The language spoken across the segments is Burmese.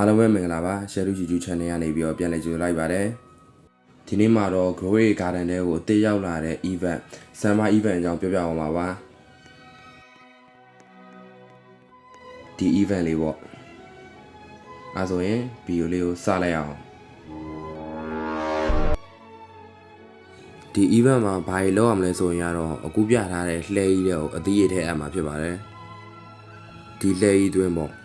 အားလုံးပဲမင်္ဂလာပါ Share YouTube Channel ကနေပြီးတော့ပြန်လည်ကြိုဆိုလိုက်ပါတယ်ဒီနေ့မှာတော့ Glory Garden ထဲကိုအသစ်ရောက်လာတဲ့ event Summer event အကြောင်းပြောပြအောင်ပါပါဒီ event လေးပေါ့အဲဆိုရင်ဗီဒီယိုလေးကိုစလိုက်အောင်ဒီ event မှာဘာတွေလုပ်ရမလဲဆိုရင်ကတော့အခုပြထားတဲ့လှဲကြီးတွေကိုအသီးရထဲအပ်မှာဖြစ်ပါတယ်ဒီလှဲကြီးတွင်းပေါ့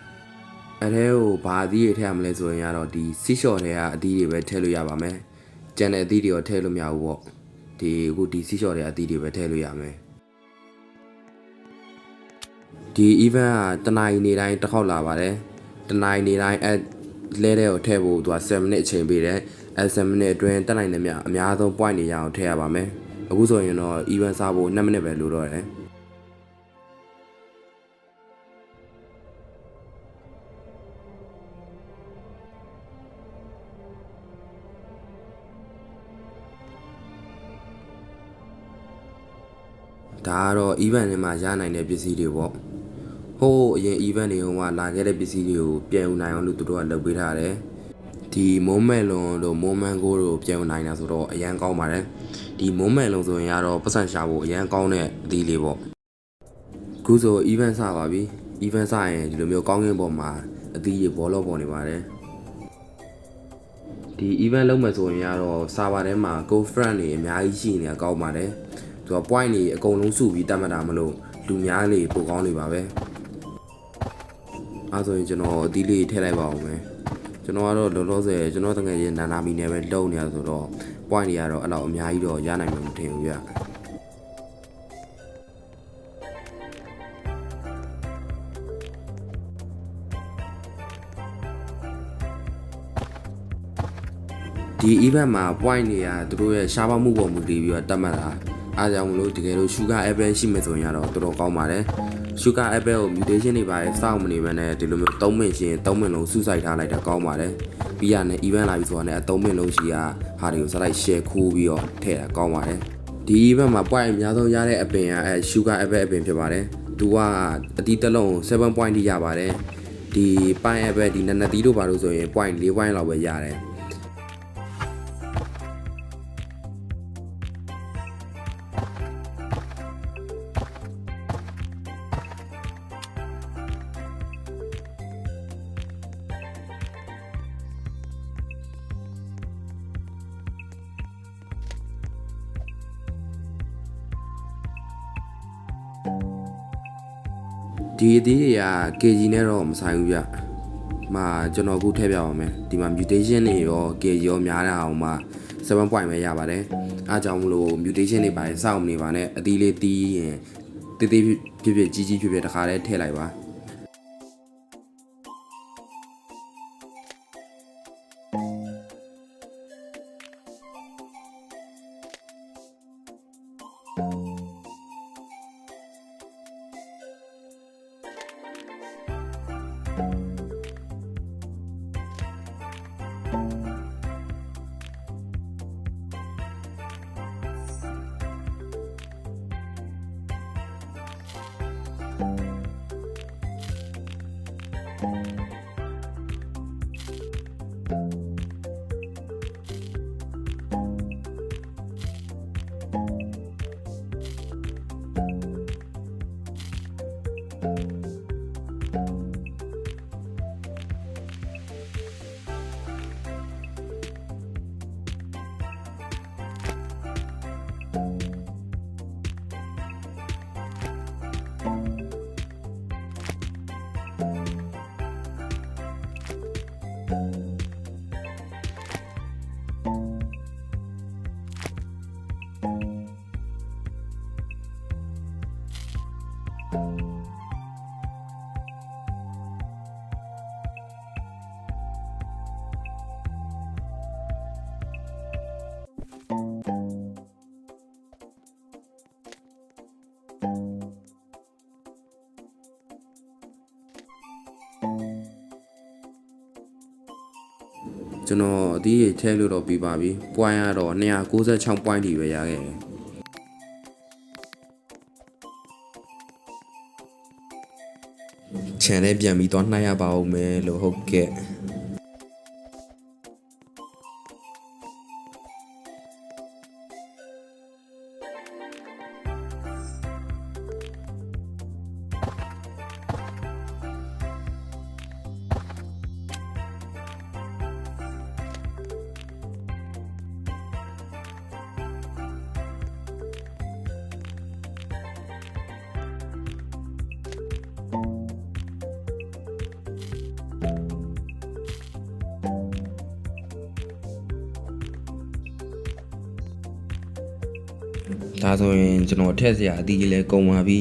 အဲထဲကိုဘာအသီးတွေထည့်ရမလဲဆိုရင်ကတော့ဒီစီရှော့တွေကအသီးတွေပဲထည့်လို့ရပါမယ်။ကျန်တဲ့အသီးတွေတော့ထည့်လို့မရဘူးပေါ့။ဒီအခုဒီစီရှော့တွေအသီးတွေပဲထည့်လို့ရမယ်။ဒီ event ကတနင်္လာနေတိုင်းတစ်ခေါက်လာပါတယ်။တနင်္လာနေတိုင်းအဲလဲတဲ့ကိုထည့်ဖို့သူက7မိနစ်အချိန်ပေးတယ်။အဲ7မိနစ်အတွင်းတက်နိုင်တယ်မြအများဆုံး point တွေရအောင်ထည့်ရပါမယ်။အခုဆိုရင်တော့ event စဖို့2မိနစ်ပဲလိုတော့တယ်။ ဒါကတော့ event တွေမှာရနိုင်တဲ့ပစ္စည်းတွေပေါ့ဟိုးအရင် event တွေဟိုကလာခဲ့တဲ့ပစ္စည်းတွေကိုပြန်ယူနိုင်အောင်လို့သူတို့ကလုပ်ပေးထားတယ်ဒီမုံမဲလွန်တို့မုံမန်ကိုတို့ပြန်ယူနိုင်တာဆိုတော့အရန်ကောင်းပါတယ်ဒီမုံမဲလွန်ဆိုရင်ကတော့ပတ်စံရှာဖို့အရန်ကောင်းတဲ့အသီးလေးပေါ့ခုဆို event စပါပြီ event စရင်ဒီလိုမျိုးကောင်းကင်ပေါ်မှာအသီးတွေဘောလုံးပေါ်နေပါတယ်ဒီ event လုပ်မယ်ဆိုရင်ကတော့ server ထဲမှာ go friend တွေအများကြီးရှိနေတာကောင်းပါတယ် သူက point တွေအကုန်လုံးစုပြီးတတ်မှတ်တာမလို့လူများလေပိုကောင်းနေပါပဲအဲဆိုရင်ကျွန်တော်အသီးလေးထည့်လိုက်ပါအောင်မယ်ကျွန်တော်ကတော့လောလောဆယ်ကျွန်တော်တကယ်ချင်းနာနာမီနဲ့ပဲလုံနေရဆိုတော့ point တွေကတော့အဲ့လောက်အများကြီးတော့ရနိုင်မှာမထင်ဘူးဗျဒီ event မှာ point တွေကသူတို့ရဲ့ရှားပါမှုပေါ်မူတည်ပြီးတော့တတ်မှတ်တာ အားကြောင့်မလို့တကယ်လို့ sugar apple ရှိမှဆိုရင်တော့တော်တော်ကောင်းပါတယ် sugar apple ကို mutation တွေပါတယ်စောင့်မနေဘဲနဲ့ဒီလိုမျိုး3မိနစ်ရှင်3မိနစ်လုံးစုစိုက်ထားလိုက်တာကောင်းပါတယ်ပြီးရနဲ့ event လာပြီဆိုတာနဲ့3မိနစ်လုံးရှိကဟာတွေကိုစလိုက် share ခိုးပြီးတော့ထည့်တာကောင်းပါတယ်ဒီ event မှာ point အများဆုံးရတဲ့အပင်ကအဲ sugar apple အပင်ဖြစ်ပါတယ်သူကအတီးတစ်လုံး7 point ထိရပါတယ်ဒီပိုင်း apple ဒီနနတီးတို့ပါလို့ဆိုရင် point 4 point လောက်ပဲရတယ် ဒီအသေးတွေက KG နဲ့တော့မဆိုင်ဘူးဗျ။မှာကျွန်တော်အခုထည့်ပြပါမယ်။ဒီမှာ mutation တွေရော KG ရောများတဲ့အောင်မှာ7 point ပဲရပါတယ်။အားကြောင့်မလို့ mutation တွေပါရင်စောင့်မနေပါနဲ့အသီးလေးတီးရင်တေးသေးဖြစ်ဖြစ်ကြီးကြီးဖြစ်ဖြစ်တခါတည်းထည့်လိုက်ပါ။ ကျွန်တော်အသီးတွေထည့်လို့တော့ပြီးပါပြီ။ point ကတော့296 point ထိပဲရခဲ့တယ်။ channel ပြန်ပြီးတော့နှိုက်ရပါဦးမယ်လို့ဟုတ်ကဲ့။ ဒါဆိုရင်ကျွန်တော်ထည့်စရာအသီးကြီးလဲကုန်ပါပြီ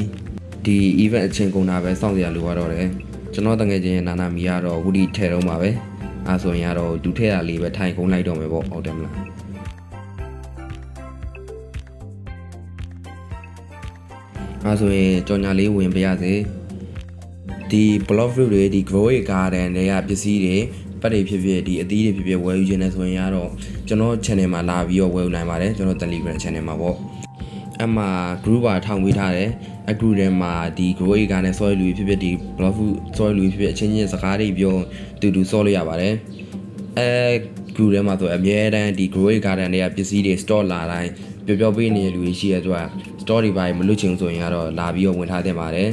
ဒီ event အချိန်ကုန်တာပဲစောင့်စရာလိုရတော့တယ်ကျွန်တော်တငယ်ချင်းရဲ့နာနာမီကတော့ဝူဒီထဲတော့မှာပဲအဲဆိုရင်ကတော့ဒူထဲတာလေးပဲထိုင်ကုန်လိုက်တော့မယ်ပေါ့ဟုတ်တယ်မလားအဲဆိုရင်ကြော်ညာလေးဝင်ပြရစေဒီ block fruit တွေဒီ grow garden တွေကပစ္စည်းတွေပတ်တွေဖြစ်ဖြစ်ဒီအသီးတွေဖြစ်ဖြစ်ဝယ်ယူခြင်းနဲ့ဆိုရင်ကတော့ကျွန်တော် channel မှာလာပြီးတော့ဝယ်ယူနိုင်ပါတယ်ကျွန်တော် Telegram channel မှာပေါ့ အမှ group ပါထောင်ပေးထားတယ်အ group ထဲမှာဒီ grow ကနဲ့ soil လူဖြစ်ဖြစ်ဒီ block food soil လူဖြစ်ဖြစ်အချင်းချင်းစကားတွေပြောတူတူစောလို့ရပါတယ်အဲ group ထဲမှာဆိုအများတန်းဒီ grow garden တွေကပစ္စည်းတွေ store လာတိုင်းပျော်ပျော်ပေးနေတဲ့လူတွေရှိရတဲ့အတွက် store တွေပါမလွတ်ချင်ဆိုရင်ကတော့လာပြီးတော့ဝင်ထားတင်ပါတယ်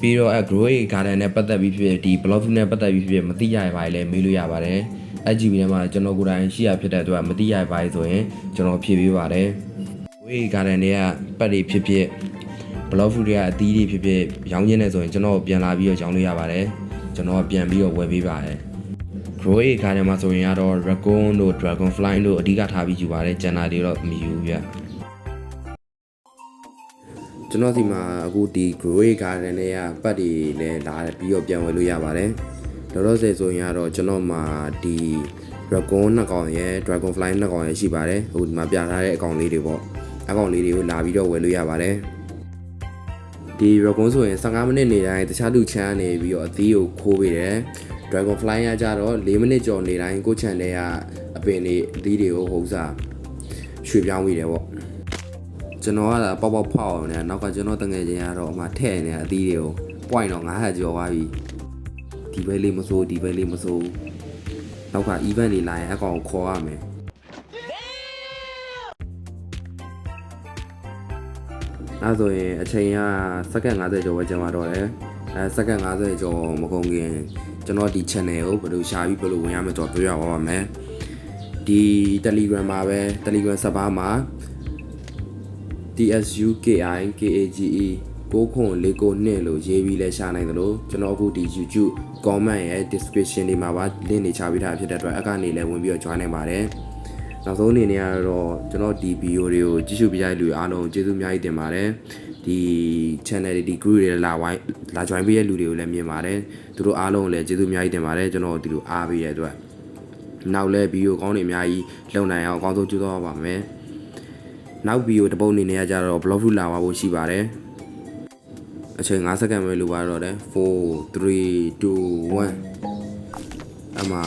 ပြီးတော့အဲ grow garden နဲ့ပတ်သက်ပြီးဖြစ်ဖြစ်ဒီ block food နဲ့ပတ်သက်ပြီးဖြစ်ဖြစ်မသိရရပါလေမေးလို့ရပါတယ် HGB ထဲမှာကျွန်တော်ကိုယ်တိုင်ရှိရဖြစ်တဲ့အတွက်မသိရပါဘူးဆိုရင်ကျွန်တော်ဖြည့်ပေးပါတယ် ဝေးဂါဒန်တွေကပတ်တွေဖြစ်ဖြစ်ဘလော့ဖူတွေကအသီးတွေဖြစ်ဖြစ်ရောင်းကျင်းနေဆိုရင်ကျွန်တော်ပြန်လာပြီးတော့ရောင်းလို့ရပါတယ်ကျွန်တော်ပြန်ပြီးတော့ဝယ်ပေးပါတယ် grow a garden မှာဆိုရင်ကတော့ raccoon တို့ dragonfly တို့အဓိကထားပြီးယူပါတယ်ကျန်တာတွေတော့မယူဘူးဗျကျွန်တော်ဒီမှာအခုဒီ grow a garden တွေကပတ်တွေလည်းလာပြီးတော့ပြန်ဝယ်လို့ရပါတယ်လောလောဆယ်ဆိုရင်ကတော့ကျွန်တော်မှာဒီ dragon နှစ်ကောင်ရယ် dragonfly နှစ်ကောင်ရယ်ရှိပါတယ်ဟိုဒီမှာပြထားတဲ့အကောင်လေးတွေပေါ့ အကောင်လေးတွေကိုလာပြီးတော့ဝယ်လို့ရပါတယ်ဒီ dragon ဆိုရင်15မိနစ်နေတိုင်းတခြားလူချမ်းနေပြီးတော့အသီးကိုခိုးပေးတယ် dragon fly ကကြတော့4မိနစ်ကျော်နေတိုင်းကိုချန်တဲ့ကအပင်တွေအသီးတွေကိုဟုတ်စားရွှေ့ပြောင်းမိတယ်ပေါ့ကျွန်တော်ကလာပေါက်ပေါက်ဖောက်အောင်နဲ့နောက်ကကျွန်တော်တငယ်ချင်းကတော့အမှထည့်နေတဲ့အသီးတွေကို point တော့900ကျော်သွားပြီဒီဘက်လေးမစိုးဒီဘက်လေးမစိုးနောက်က event တွေလာရင်အကောင်ခေါ်ရမယ် အဲဆိုရင်အချိန်ကစက္ကန့်50ကျော်ပဲကျန်ပါတော့တယ်အဲစက္ကန့်50ကျော်မကုန်ခင်ကျွန်တော်ဒီ channel ကိုဘယ်လိုရှာပြီးဘယ်လိုဝင်ရမလဲတော့ပြောရပါမယ်ဒီ Telegram မှာပဲ Telegram server မှာ TSUKI KAGE ကိုခွန်လေးကိုနှစ်လို့ရေးပြီးလဲရှာနိုင်တယ်လို့ကျွန်တော်အခုဒီ YouTube comment ရဲ့ description တွေမှာပါ link တွေချပေးထားဖြစ်တဲ့အတွက်အကနေလည်းဝင်ပြီးတော့ join နိုင်ပါတယ် နောက်ဆုံးအနေနဲ့ကတော့ကျွန်တော်ဒီ video တွေကိုကြည့်ရှုပြရတဲ့လူအားလုံးကျေးဇူးအများကြီးတင်ပါတယ်ဒီ channel တွေဒီ group တွေလာဝိုင်းလာ join ပေးတဲ့လူတွေကိုလည်းမြင်ပါတယ်သူတို့အားလုံးကိုလည်းကျေးဇူးအများကြီးတင်ပါတယ်ကျွန်တော်ဒီလိုအားပေးရတဲ့အတွက်နောက်လည်း video ကောင်းတွေအများကြီးလုပ်နိုင်အောင်အကောင်းဆုံးကြိုးစားပါမယ်နောက်ဗီဒီယိုတစ်ပုတ်အနေနဲ့ကြတော့ blog လာပါဖို့ရှိပါတယ်အချိန်5စက္ကန့်ပဲလိုပါတော့တယ်4 3 2 1အမှ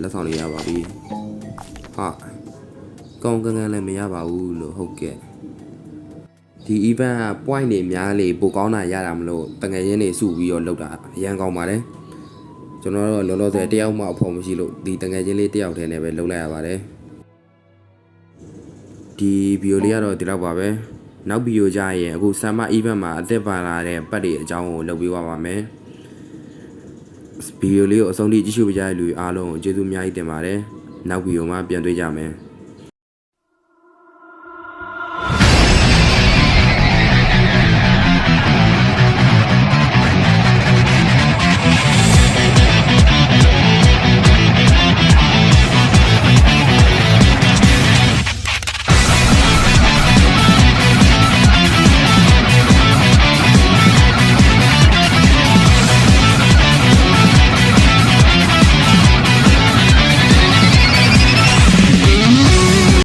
လက်ဆောင်လေးရပါပြီဟာ ကောင်းကန်းကန်းလည်းမရပါဘူးလို့ဟုတ်ကဲ့ဒီ event က point တွေများလေပိုကောင်းတာရတာမလို့တငယ်ချင်းတွေစုပြီးတော့လုပ်တာအရန်ကောင်းပါတယ်ကျွန်တော်တို့လောလောဆယ်တယောက်မှအဖို့မရှိလို့ဒီတငယ်ချင်းလေးတယောက်တည်းနဲ့ပဲလုပ်လိုက်ရပါတယ်ဒီဗီဒီယိုလေးကတော့ဒီလောက်ပါပဲနောက်ဗီဒီယိုကြရင်အခု summer event မှာအသက်ပါလာတဲ့ပတ်တွေအကြောင်းကိုလုပ်ပေးပါပါမယ်ဗီဒီယိုလေးကိုအဆုံးထိကြည့်ရှုပေးကြတဲ့လူအားလုံးကိုကျေးဇူးအများကြီးတင်ပါတယ်နောက်ဗီဒီယိုမှာပြန်တွေ့ကြမယ်